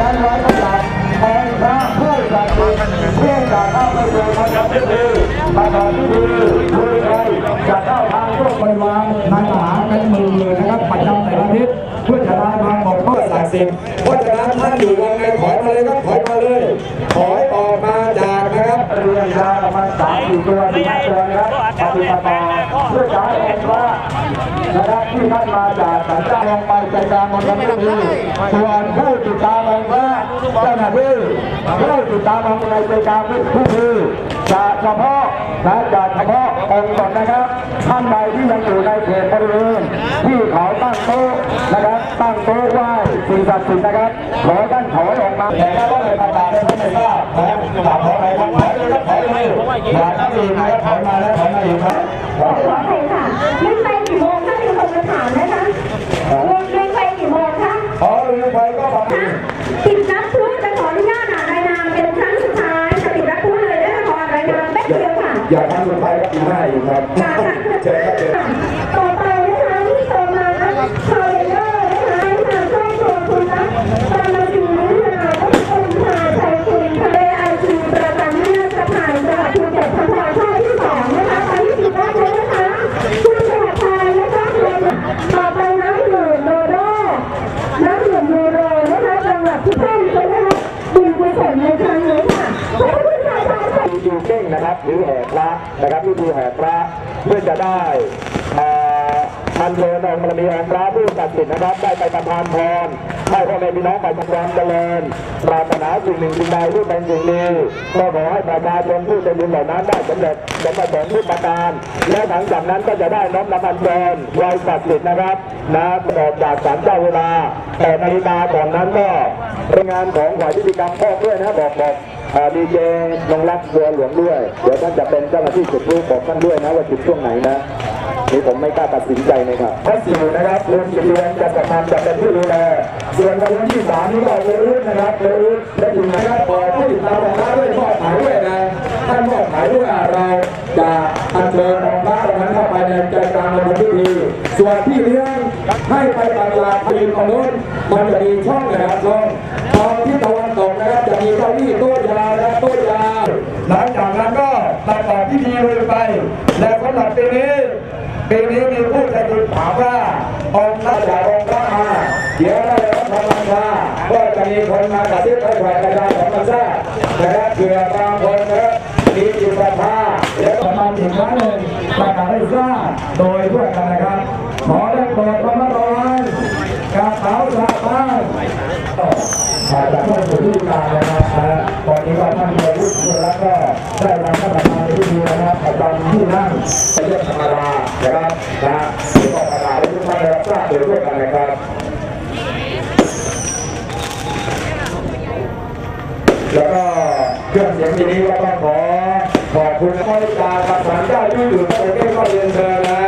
การร้อยประกาศแทนพระผู้จัดเพื่อจะเข้าไปสู่พระธรรมพิธีประกอบพิธีคือใครจะเข้าทางทุกบริวารนายทหารเป็นหมื่นเลยนะครับประจำแต่ละทิศเพื่อจะได้ สิทธิ์เพราะฉะนั้นท่านอยู่วงในถอยมาเลยครับถอยมาเลยถอยออกมาจากนะครับเรียนยาประมาณสามสี่ตัวสี่ห้าตัวนะครับปฏิบัติต่อเพื่อจะให้องค์พระนะครับที่ท่านมาจากสันเจ้าลงไปใจกลางมณฑลพิธีส่วนผู้ติดตามองค์พระเจ้าหน้าที่ผู้ติดตามองค์ในใจกลางพิธี จะเฉพาะนะจะเฉพาะองค์ก่อนนะครับ ท่านใดที่ยังอยู่ในเขตบริเวณที่เขาตั้งโต๊ะนะครับ ตั้งโต๊ะไหว้สิ่งศักดิ์สิทธิ์นะครับ ขอท่านถอยออกมาแต่ถ้าว่าในประกาศในพระเจ้านะครับกราบขอไปครับถอยเลยครับถอยเลยอย่าตั้งอีกนนะครับถอยมาแล้วถอยมาอีกครับขออภัยค่ะไม่ไปกี่โมงถ้ามีคนมาถามนะคะไม่ไปกี่โมงคะขอเรือไฟก็ประมาณ Yeah. ดูเก้งนะครับ หรือแห่พระนะครับพิธีแห่พระเพื่อจะได้อันเชิญองค์บารมีองค์พระผู้ศักดิ์สิทธิ์นะครับ ได้ไปประทานพรให้พ่อแม่พี่น้องประสบความเจริญปรารถนาสิ่งหนึ่งสิ่งใดที่เป็นสิ่งดีก็ขอให้ประชาชนผู้ใจบุญเหล่านั้นได้สำเร็จสมประสงค์ทุกประการ และหลังจากนั้นก็จะได้น้อมนำอันเชิญไว้ศักดิ์สิทธิ์นะครับนะออกจากศาลเจ้าเวลาแต่นาฬิกาก่อนนั้นก็เป็นงานของฝ่ายพิธีกรรมพ่อด้วยนะบอกบอก ดีเจนงรักบัวหลวงด้วย เดี๋ยวท่านจะเป็นเจ้าหน้าที่จุดรูปบอกท่านด้วยนะว่าจุดช่วงไหนนะนี่ผมไม่กล้าตัดสินใจนะครับข้อสี่นะครับคุณจิตเรียนจะกระทำจะเป็นผู้ดูแลส่วนวันที่สามนี่ก็เลยรุ่นนะครับเลยรุ่นและถึงนะครับบอกผู้ติดตามของพระด้วยมอบหมายด้วยนะท่านมอบหมายด้วยเราจะอัญเชิญองค์พระเหล่านั้นเข้าไปในใจกลางในพิธีส่วนพี่เลี้ยงให้ไปตลาดปีนของนู้นมันจะมีช่องนะครับช่องทางที่ตะวันตกนะครับจะมีเก้าอี้โต๊ะยาวและโต๊ะยาวหลังจากนั้นก็ประกอบพิธีเลยไป และสำหรับปีนี้ปีนี้มีผู้ใจบุญถามว่าองค์พระจากองค์พระมาเดี๋ยวได้รับธรรมชาก็จะ มีคนมากระซิบให้ฝ่ายกระจายของมันทรานะครับเผื่อบางคนนะครับมีจิตศรัทธาและประมาณอีกครั้งหนึ่งประกาศให้ทราบโดยทั่วกันนะครับ ขอได้โปรดระมัดระวังกระเป๋าชาวบ้านอาจจะต้องสู่ที่การนะครับตอนนี้ว่าท่านเรียนรู้สุรัตน์ก็ได้นำท่านประธานในพิธีนะครับประจำที่นั่งไปเยี่ยมธรรมดานะครับนะเดี๋ยวก็ประกาศให้ทุกท่านได้รับทราบโดยทั่วกันนะครับ แล้วก็เครื่องเสียงทีนี้ก็ต้องขอขอบคุณข้าราชการกับศาลเจ้ายุ่งอยู่โปรเกก็เรียนเชิญนะ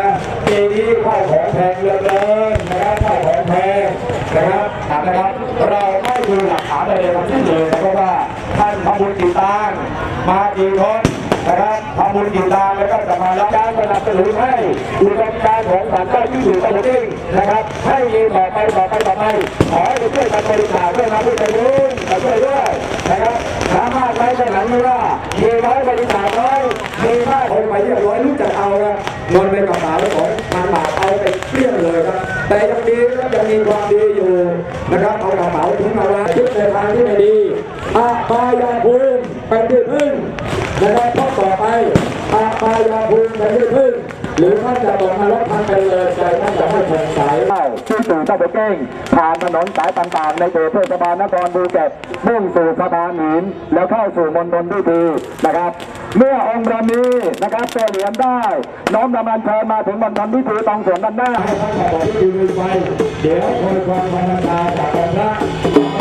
ปีนี้ข้าวของแพงเหลือเกินนะครับข้าวของแพงนะครับถามนะครับ เราไม่ดูหลักฐานใดๆทั้งสิ้นเลยนะครับว่าท่านทำบุญกี่ตังมากี่คนนะครับทำบุญกี่ตังแล้วก็จะมารับกา สนุนให้อุดมการณ์ของศาลเจ้ายุ่อยู่โปรเกนะครับให้มีต่อไปต่อไปต่อไปขอให้ช่วยกันบริจาคด้วยนะผู้ใจบุญมาช่วยด้วยนะครับสามารถใช้ได้หลังนี้ว่ามีร้อยบริจาคร้อยมีมากคนไปเรียบร้อยรู้จักเอาครับเงินในกระเป๋าของทางบาทเอาไปเกลี้ยงเลยครับแต่ยังดีครับยังมีความดีอยู่นะครับเอากระเป๋าทิ้งเอาไว้ยึดในทางที่ไม่ดีอาปายาภูมิเป็นที่พึ่ง นะครับข้อต่อไปอาปายาภูมิเป็นที่พึ่งหรือท่านจะตกนรกทางเป็นเลยใจท่านจะไม่โปร่งใสที่สู่เจ้าไปเก้งผ่านถนนสายต่างๆ ในเขตเทศบาลนครภูเก็ตมุ่งสู่สะพานหินแล้วเข้าสู่มณฑลพิธีนะครับ เมื่อองค์บารมีนะครับตัวเหรียญได้ น้อมนำอัญเชิญมาถึงมณฑลพิธีตรงสวนด้านหน้าให้ท่านขอพิธีลุยไปเดี๋ยวคอยความพันธาจากองค์พระ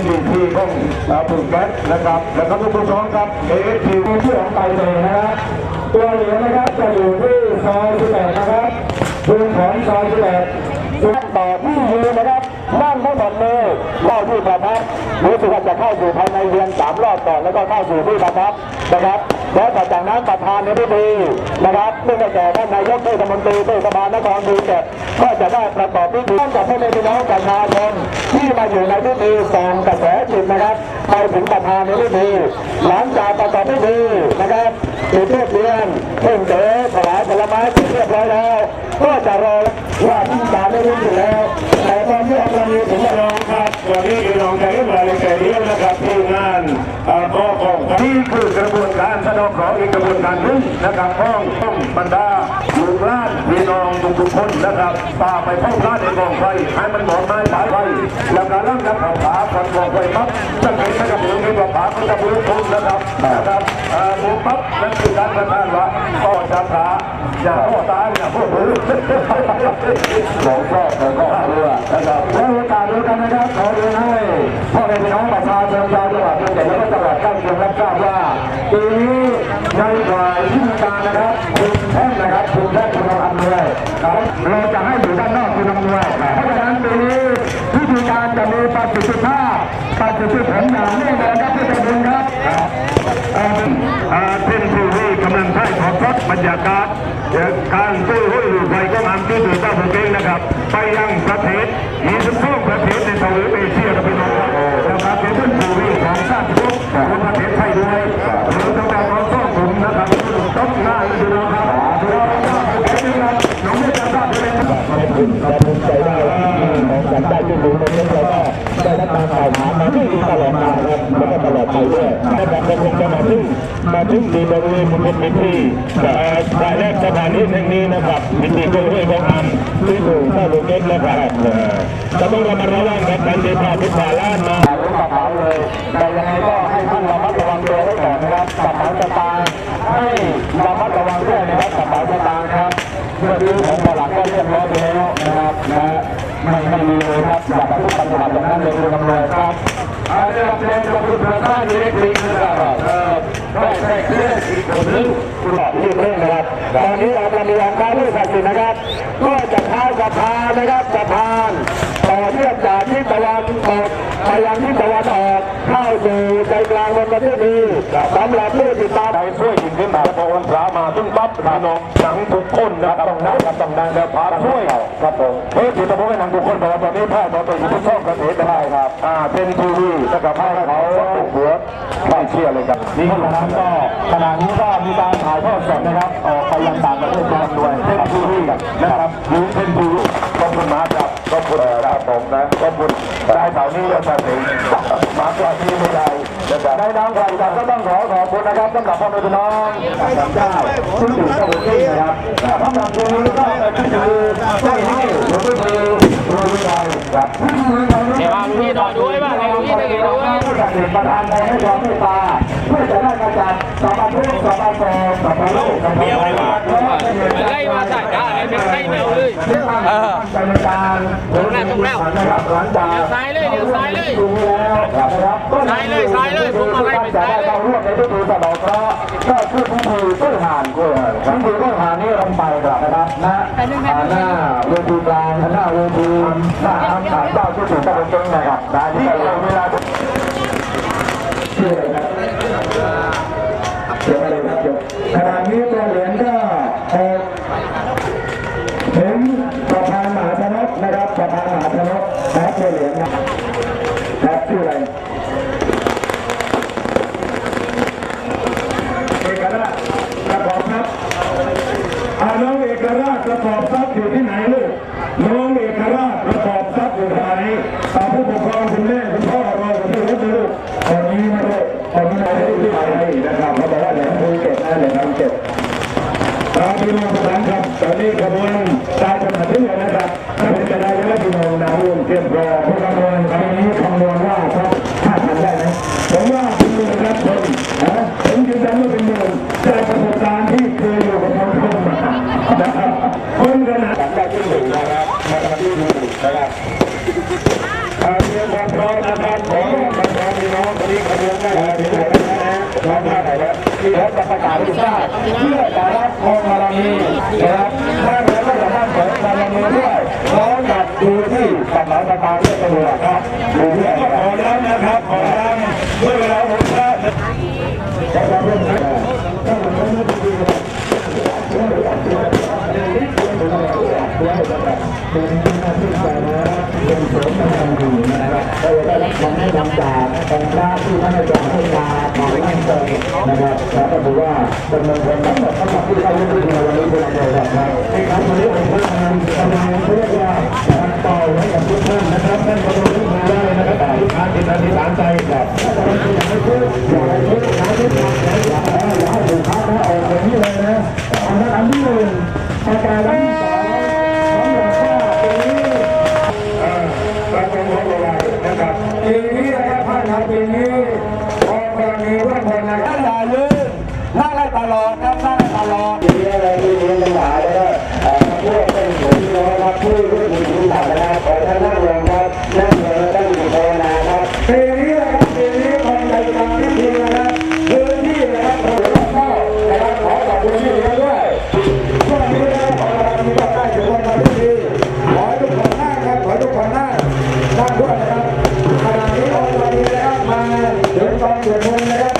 อาเอ็นดีทีของเอ่อปุ่มแก๊สนะครับ แล้วก็ทุกผู้ชมครับเอสทีที่ของไปเลยนะครับตัวเหลือนะครับจะอยู่ที่ซอย18นะครับพื้นของซอย18จุดต่อที่ยืนนะครับ ทั้งหมดเลยเข้าที่ประทับรู้สึกว่าจะเข้าสู่ภายในเรียนสามรอบก่อนแล้วก็เข้าสู่ที่ประทับนะครับ แล้วต่อจากนั้นประธานในพิธีนะครับซึ่งได้แก่ท่านนายกเทศมนตรีเทศบาลนครภูเก็ตก็จะได้ประกอบพิธีร่วมกับพ่อแม่พี่น้องประชาชนที่มาอยู่ในพิธีส่งกระแสจิตนะครับไปถึงประธานในพิธีหลังจากประกอบพิธีนะครับ จุดเทียบเรียนเพิ่งเต๋ถวายผลไม้เสร็จเรียบร้อยแล้ว ก็จะรอว่าที่การได้รู้อยู่แล้ว แต่ตอนที่เรามีถึงรองครับวันนี้รองใจเรื่องอะไรแต่เดียวนะครับที่งานก็ของนี่คือกระบวนการสนองของอีกกระบวนการหนึงนะครับห้องต้องบรรดาลูกหลานพี่น้องทุกคนนะครับตาไปเข้าร้านในกองไฟให้มันหมดไม้สายไฟแล้วก็ร่างกับเขาขากันกองไฟปั๊บจะเป็นะครับมือเป็นว่าาก็จะมือทุนนะครับนะครับผมปั๊บนั่นคือการประทานว่าก็จะขาอย่าพ่อตาอย่าพ่อมือของชอบของก็เรือนะครับและโอกาสเดียวกันนะครับขอเรียนให้พ่อแม่พี่น้องประชาชนชาวจังหวัดภูเก็ตและจังหวัดใกล้เคียงรับทราบว่าปีนี้ในฝ่ายที่มีการนะครับคุณแท่นนะครับคุณแท่นคุณอำนวยครับเราจะให้อยู่ด้านนอกคุณอำนวยเพราะฉะนั้นปีนี้วิธีการจะมีประสิทธิภาพ ประสิทธิผมอย่างแน่นอนครับที่ตะบุญครับเส้นผู้ที่กำลังใช้ขอทดบรรยากาศการตู้ห้อยหรือไฟก็งามที่สุดเจ้าผมเองนะครับ ไปยังประเทศมีสิบสองประเทศในทวีปเอเชียนะพี่น้องนะครับเป็นเส้นผู้ที่ของชาติทุกของประเทศไทยด้วย ที่ดีตลอดมาแล้วก็ตลอดไปด้วยถ้าแบบเราคงจะมาถึงมาถึงดีบริเวณบนพิธีแต่รายแรกสถานที่แห่งนี้นะครับพิธีเพื่อให้ของอันที่ถูกถ้าลูกเล็กนะครับจะต้องระมัดระวังกับการเดินทางทุกสาล้านมาถ่ายรูปกระเป๋าเลยแต่ยังไงก็ให้ท่านระมัดระวังตัวไว้ก่อนนะครับกระเป๋าสตางค์ให้ระมัดระวังด้วยนะครับกระเป๋าสตางค์ครับเมื่อซื้อของตลาดก็เรียบร้อยไปแล้วนะครับนะไม่ไม่มีเลยครับอยาไปปฏิบัติอย่างนั้นเลยคุณตำรวจครับ อาจจะเป็นกับคุณพระท่านอิเล็กทริกนะครับได้ได้เครื่องอีกคนนึงคุณบอกที่เรื่องนะครับ ตอนนี้เราจะมีองค์การผู้ศักดิ์สิทธิ์นะครับ ก็จะท้าสะพานนะครับสะพาน อเนื่องจากที่ตะวันตกไปยังที่ตะวันออกเข้าสู่ใจกลางวันประเทศนี้สำหรับผู้ติดตามไปช่วยยิงขึ้นมาพอวันพระมาซึ่งปั๊บพี่น้องหนังทุกคนนะครับต้องดังครับต้องดังแล้วพาช่วยครับผมเฮ้ยถือตะโพกให้นังทุกคนเพราะว่าตอนนี้แพทย์เราไปอยู่ที่ช่องเกษตรได้ครับอ่าเป็นทีวีนะครับให้เขาหัวไม่เชื่อเลยครับนี่ขณะนั้นก็ขณะนี้ก็มีการถ่ายทอดสดนะครับออกไปยังต่างประเทศด้วยเป็นทีวีนะครับหรือเป็นทีวี กครับขอบคุณครับผมนะขอบคุณได้เต่านี้แล้วจะถึงมากกว่าที่ไม่ได้นะครับได้น้องใครครับก็ต้องขอขอบคุณนะครับสำหรับพ่อแม่พี่น้องสามเจ้าที่อยู่กับผมนี่นะครับสำหรับตัวนี้ก็เป็นคือช่วยให้หลวงพ่อคือรวยใจครับเดี๋ยวมาดูพี่หน่อยด้วยว่าไงดูพี่เป็นไงด้วยผู้จัดประธานในให้ความเมตตา เพื่อจะได้กระจัดสัมปทุกสัมปโสสัมปโลกสัมปโลกมันไล่มาใส่ได้เป็นไล่แมวเลยเออในการตรงหน้าตรงหน้านะครับหลังจากเดี๋ยวซ้ายเลยเดี๋ยวซ้ายเลยดูแล้วนะครับซ้ายเลยซ้ายเลยผมเอาไล่ไปซ้ายเลยจะได้เข้าร่วมในพิธีสะเดอกเคราะห์ก็คือพิธีตู้หานกล้วยพิธีตู้หานนี่ลงไปครับนะครับณอ่าหน้าเวทีกลางหน้าเวทีหน้าอาคารเจ้าที่ถูกตะบนเจงนะครับได้ที่เวลา เครับขอแล้วนะครับขอแล้วด้วยอเวลาผมได้ขรับ ทำให้นำจากองค์พระที่ท่านอาจารย์ให้มาต่อเนื่องกันะครับแล้วก็ถือว่าจำนวนคนทั้งหมดทั้งหมดที่เข้าร่วมในวันนี้เป็นอะไรนะครับให้ครับวันนี้ผมก็ทำทำงานเพื่อว่าต่อไว้กับทุกท่านนะครับท่านก็ต้องรู้ได้นะครับลูกค้าติดตามที่ร้านใจแบบอย่าให้พูดอย่าให้พูดอย่าให้พูดอย่าให้ลูกค้าออกแบบนี้เลยนะอันนั้นอันที่หนึ่งประการที่สอง tener เดินไปเสียบอลนะครับ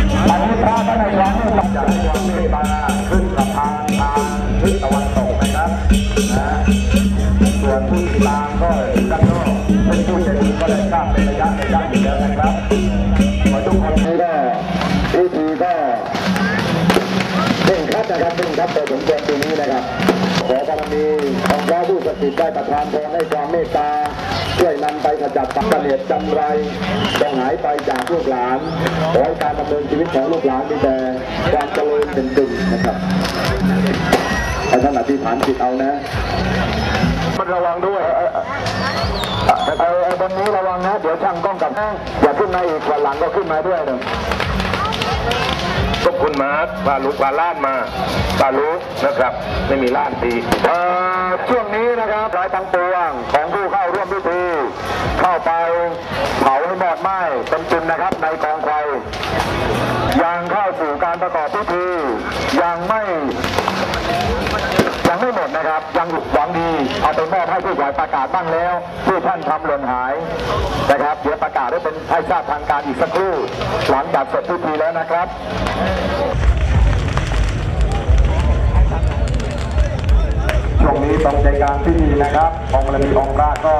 ปีนี้นะครับขอบารมีของพระผู้ศักดิ์สิทธิ์ได้ประทานพรให้ความเมตตาช่วยนำไปขจัดปัจเจตจำไรต้องหายไปจากลูกหลานขอให้การดำเนินชีวิตของลูกหลานมีแต่ความเจริญเป็นจริงนะครับให้ท่านอธิษฐานจิตเอานะมันระวังด้วยไอ้ไอ้บนนี้ระวังนะ เดี๋ยวช่างกล้องกับอย่าขึ้นมาอีกวันหลังก็ขึ้นมาด้วยนะ ขอบคุณมาพาลูกพาล้านมาพาลูกนะครับ ไม่มีล้านดีเอ่อช่วงนี้นะครับรายตังปวงของผู้เข้าร่วมพิธีเข้าไปเผาให้หมดไหม้เป็นจุนนะครับในกองไฟยังเข้าสู่การประกอบพิธียังไม่ยังไม่ นะครับ ยังหวังดีเอาเป็นมอให้ผู้ใหญ่ประกาศบ้างแล้วที่ท่านทำหล่นหายนะครับเดี๋ยวประกาศได้เป็นให้ทราบทางการอีกสักครู่ หลังจากเสร็จพิธีแล้วนะครับช่วงนี้ตรงใจกลางพิธีนะครับองค์บารมีองค์พระก็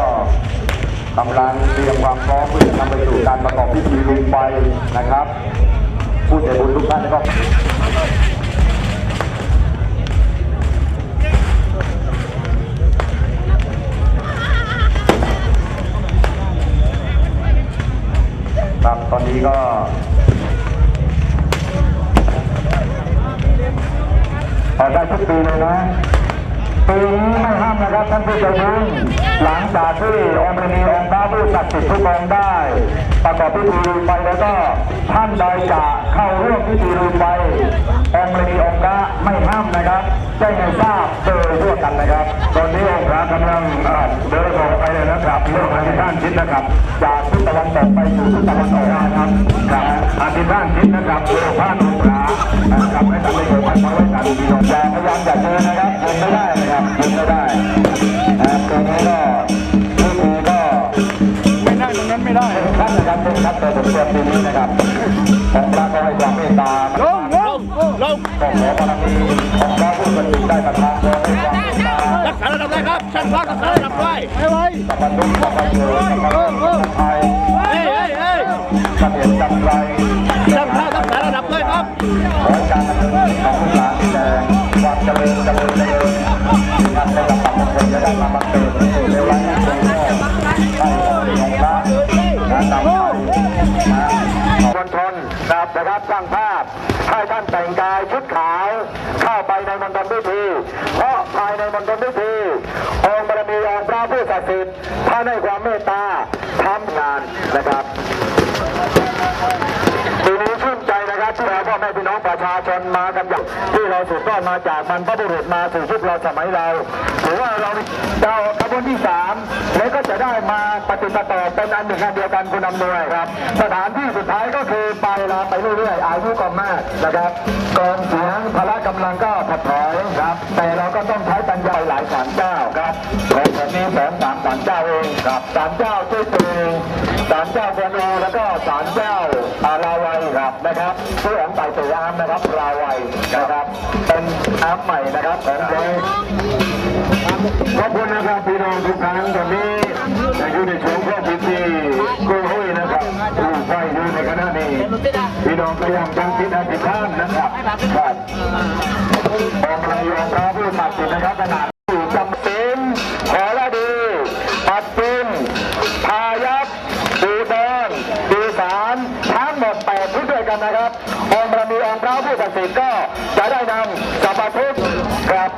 กำลังเตรียมความพร้อมเพื่อจะนำไปสู่การประกอบพิธีลุยไฟนะครับ ผู้ใจบุญทุกท่านก็ ตอนนี้ก็ออได้ทุกปีเลยนะ ปีนี้ไม่ห้ามนะครับท่านผู้ใจบุญหลังจากที่องค์พระมีองค์พระผู้ศักดิ์สิทธิ์ทุกองได้ประกอบพิธีลุยไฟแล้วก็ท่านใดจะเข้าร่วมพิธีลุยไฟองค์พระมีองค์พระไม่ห้ามนะครับแจ้งให้ทราบโดยทั่วกันนะครับ ตอนนี้องค์พระกำลังเดินออกไปเลยนะครับเรื่องอธิษฐานจิตนะครับ จากทิศตะวันตกไปสู่ทิศตะวันออกนะครับครับอธิษฐานจิตนะครับเพื่อพระองค์พระนะครับให้ทำให้เกิดความไว้ใจดีๆอย่พยายามอย่าเจอนะครับยืนไม่ได้ มันไม่ได้นะครับตรงนี้ก็พิธีก็ไม่ได้ตรงนั้นไม่ได้เป็นนะครับเป็นขั้นแต่ผมเชื่อปีนี้นะครับของพระก็ให้ความเมตตาลงลงลงก็ขอบารมีของพระผู้เป็นได้ประทานพรให้ความเมตตารักษาระดับได้ครับช่างพระรักษาระดับได้ไม่ไหวสัพพะทุกข์สัพพะโยสัพพะโรคสัพพะภัยเฮ้ยเฮ้ยเฮ้ยสัพเพจำไรช่างพระรักษาระดับได้ครับขอให้การดำเนินชีวิตของลูกหลานมีแต่ความเจริญเจริญเจริญ ความมงคลจะได้มาบังเกิดในวันนี้ทรงโลกให้ของพระนชนนะครับนะครับสร้างภาพให้ท่านแต่งกายชุดขาวเข้าไปในมณฑลพิธีเพราะภายในมณฑลพิธีองค์บารมีองค์พระผู้ศักดิ์สิทธิ์ท่านให้ความเมตตาทำงานนะครับ ปีนี้ชื่นใจนะครับที่เราพ่อแม่พี่น้องประชาชนมากันอย่าง ที่เราสืบทอดมาจากบรรพบุรุษมาสู่ยุคเราสมัยเราถือว่าเราเจ้าขบวนที่สามแล้วก็จะได้มาปฏิบัติต่อเป็นอันหนึ่งอันเดียวกันคุณอำนวยครับ สถานที่สุดท้ายก็คือไปลาไปเรื่อยๆอายุก็มากนะครับกองเสียงพละกำลังก็ถดถอยครับ แต่เราก็ต้องใช้ปัญญาหลายศานเจ้าครับ สองสามศาลเจ้าเองครับศาลเจ้าช่วยตัวเองศาลเจ้ากวนอูแล้วก็ศาลเจ้าอาราวัยครับนะครับชื่อของไต่ตัวอาร์มนะครับราวัยนะครับเป็นอาร์มใหม่นะครับของเลยขอบคุณนะครับพี่น้องทุกท่านตอนนี้อยู่ในช่วงของพิธีกูเฮ้ยนะครับผู้ไฟอยู่ในขณะนี้พี่น้องพยายามตั้งจิตอธิษฐานนะครับครับองค์พระยองพระผู้ศักดิ์สิทธิ์นะครับขนาด สิทธิ์ก็จะได้นำสัพพะทุกครับ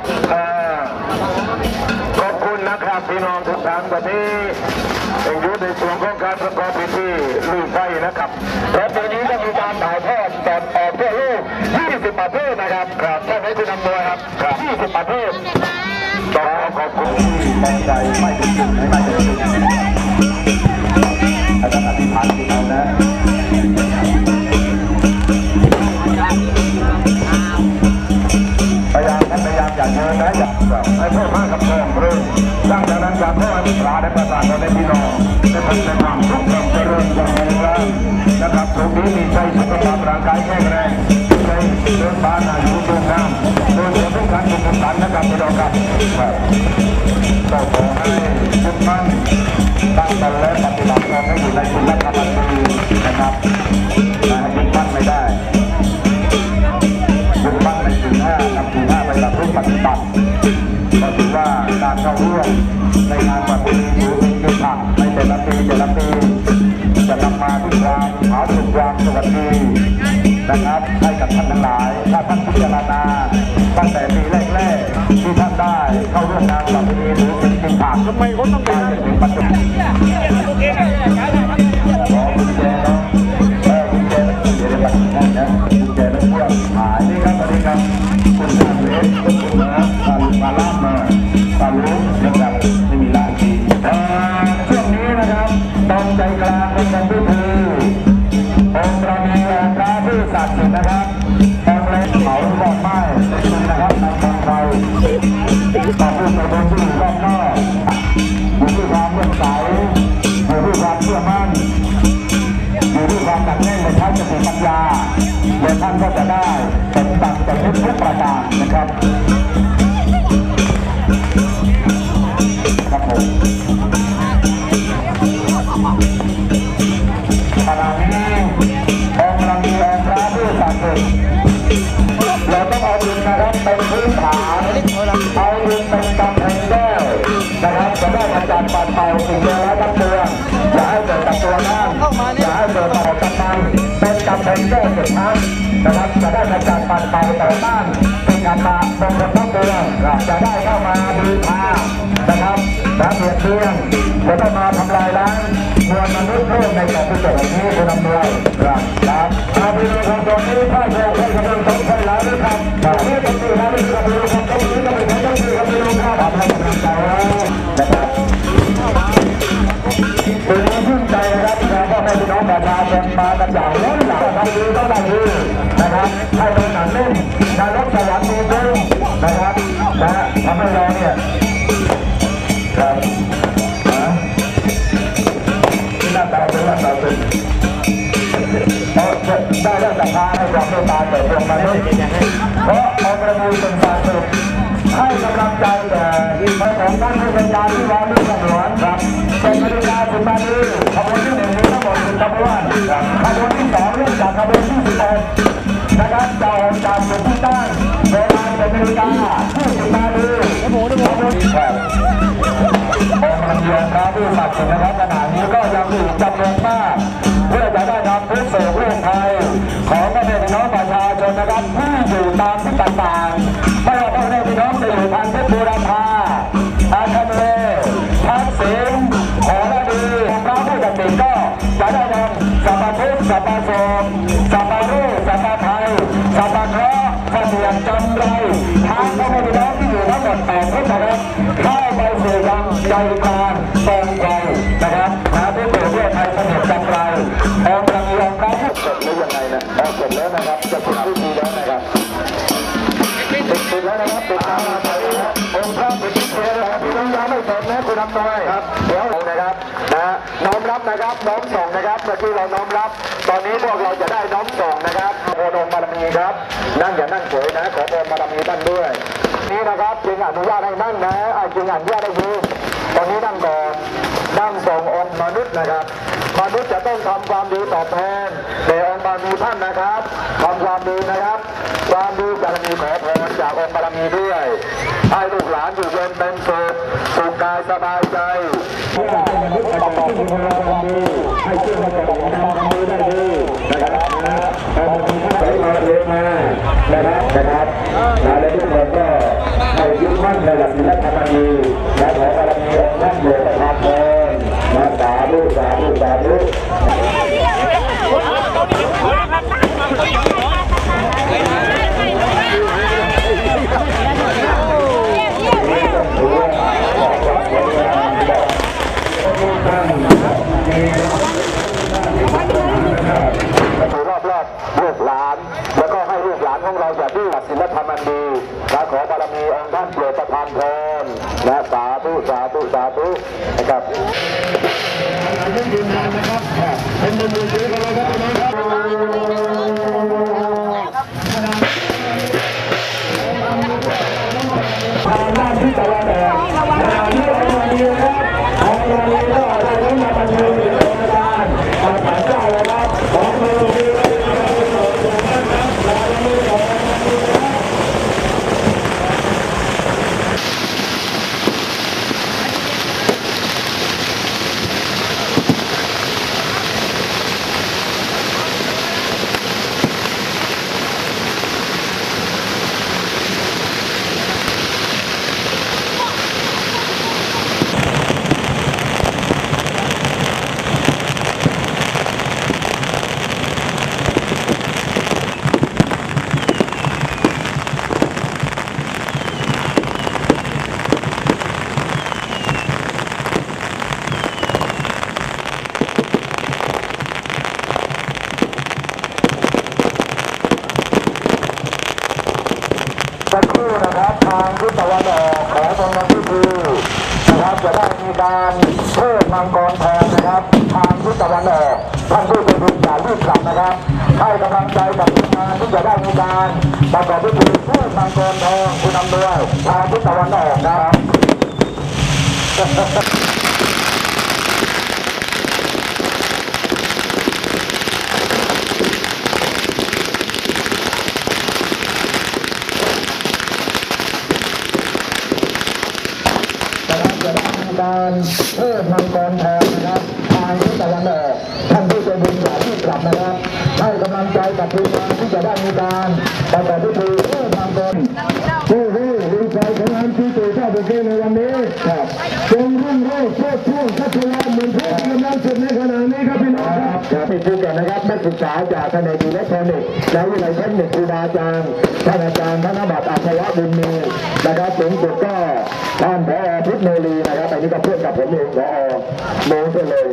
ขอบคุณนะครับพี่น้องทุกท่านวันนี้อยู่ในส่วนของการประกอบพิธีลุยไฟนะครับและปีนี้ก็มีการถ่ายทอดสดออกทั่วโลก20ประเทศนะครับครับท่านให้คุณนำนวยครับครับ20ประเทศต้องขอขอบคุณที่มองใจไม่ถึงจุดไม่ จากเมื่อวันที่าได้ประสานกันในพี่น้องจะทำใความรุ่ข์ความเจริญความรุ่งเรืองนะครับตรงนี้มีใจสุขภาพร่างกายแข็งแรงใจเดินบ้านอายุยืนนานโดยเฉพาะการศึกษานะครับพี่น้องครับก็ขอให้ทุกท่านตั้งใจและปฏิบัติตามให้อยู่ในคุณธรรมดีนะครับ เข้าร่วมในงานประเพณีถือเป็นกิจกรรมในแต่ละปีแต่ละปีจะนำมาซึ่งควางหาสุกควางสวัสดีนะครับให้กับท่านทั้งหลาย ถ้าท่านพิจารณาตั้งแต่ปีแรกๆที่ท่านได้เข้าร่วมงานประเพณีหรือเป็นกิจกรรมทำไมเขาต้องไป ตัดสิทธิ์นะครับองค์เล็กเผาหม้อไม้นะครับในเมืองไทยต่อผู้ในบนที่รอบนอกอยู่ที่ความเลื่อมใสอยู่ที่ความเชื่อมั่นอยู่ที่ความหนักแน่นในท้างสติปัญญาเดี๋ยวท่านก็จะได้สมบัติจากทุกทุกประการนะครับครับผม กำแพงแก้วสุดท้ายนะครับจะได้ขจัดปัดเป่าต่อต้านสิ่งอันตรายตรงกับทั้งปวงจะได้เข้ามาบูชานะครับและเบียดเบียนจะได้มาทำลายล้างมวลมนุษย์โลกในการที่เกิดนี้คุณอำนวยครับครับอาบิโนของตรงนี้ถ้าโยให้กำลังต้องใช้แล้วนะครับตอนนี้ต้องดูนะเป็นกำลังของตรงนี้ก็เป็นของต้องดูกับพี่น้องครับให้กำลังใจนะครับ แม่พี่น้องประชาชนมากันอย่างล้นหลามทำดีต้องได้ดีนะครับให้เราหนักแน่นนรกสวรรค์มีจริงนะครับนะทำให้เราเนี่ยครับนะหน้าตาเป็นหน้าตาเป็นเราได้ได้ศรัทธาให้ความเมตตาแก่ดวงมนุษย์เพราะเอาประมูลเป็นสารสุขให้กำลังใจแก่พระสงฆ์ท่านผู้เป็นการที่วางด้วยสนวนครับเป็นบริการ สุณมาดีขบวนที่หนึ่งทั้งหมดคือขบวนขบวนที่สองเริ่มจากขบวนที่สิบเอ็ดนะครับจะออกจากจุดที่ตั้งเวลาเป็นนาฬิกาที่สิบนาทีขบวนที่ครับองค์ลำเระผู้ศักดิ์สิทธิ์นะครับขณะนี้ก็ยังมีอีกจำนวนมาก พพพุ นะครับเมื่เราน้อมรับ ตอนนี้พวกเราจะได้น้อมส่งนะครับโอนองบารมีครับ นั่งอย่านั่งเฉยนะ ขอพรบารมีท่านด้วย นี่นะครับจึงอนุญาตให้นั่งนะจึงอนุญาตให้ยืนตอนนี้นั่งก่อนนั่งส่งองค์มนุษย์นะครับมนุษย์จะต้องทำความดีตอบแทนแด่องค์บารมีท่านนะครับทำความดีนะครับ ความดีบารมีขอพรจากองค์บารมีด้วย ให้ลูกหลานอยู่เย็นเป็นสุขสุขกายสบายใจเพื่อให้มนุษย์ประกอบคุณงามดีให้เชื่อให้ประกอบคุณงามดีได้ดีนะครับนะขอบคุณท่านไหลมาเทมานะครับนะครับและทุกคนก็ให้ยึดมั่นในหลักศีลธรรมนีและขอบารมีองค์ท่านโปรดประทานพรนะสาธุสาธุสาธุ นะสาธุสาธุสาธุนะครับเป็นมือถือกันเลยครับ นะครับ ทางทิศตะวันออกท่านผู้เป็นผู้จ่ารีบกลับนะครับ ให้กำลังใจกับทีมงานที่จะได้มีการประกอบพิธีผู้ทางกรทองคุณอำนวยทางทิศตะวันออกนะครับ นะครับจะได้มี การเพิ่มมังกรทองนะครับทางทิศตะวันออกท่านผู้ใจบุญอย่าที่กลับนะครับให้กำลังใจกับทีมงานที่จะได้มีการประกอบพิธีเพิ่มมังกรโอ้โหดีใจ ของงานที่ตู่เจ้าบุกเกในวันนี้ครับจงรุ่งโรจน์โชคช่วงชัชวาเหมือนที่กำลังสุดในขณะนี้ครับพี่น้องครับครับพี่ผู้แก่นะครับนักศึกษาจากแผนกอิเล็กทรอนิกส์และวิทยาลัยเทคนิคครูบาอาจารย์ท่านอาจารย์ธนบัตรอัครบุญมีนะครับสูงสุดก็ท่านผอพุทธโนรีนะครับอันนี้ก็เพื่อนกับผมเองผอโมงเลย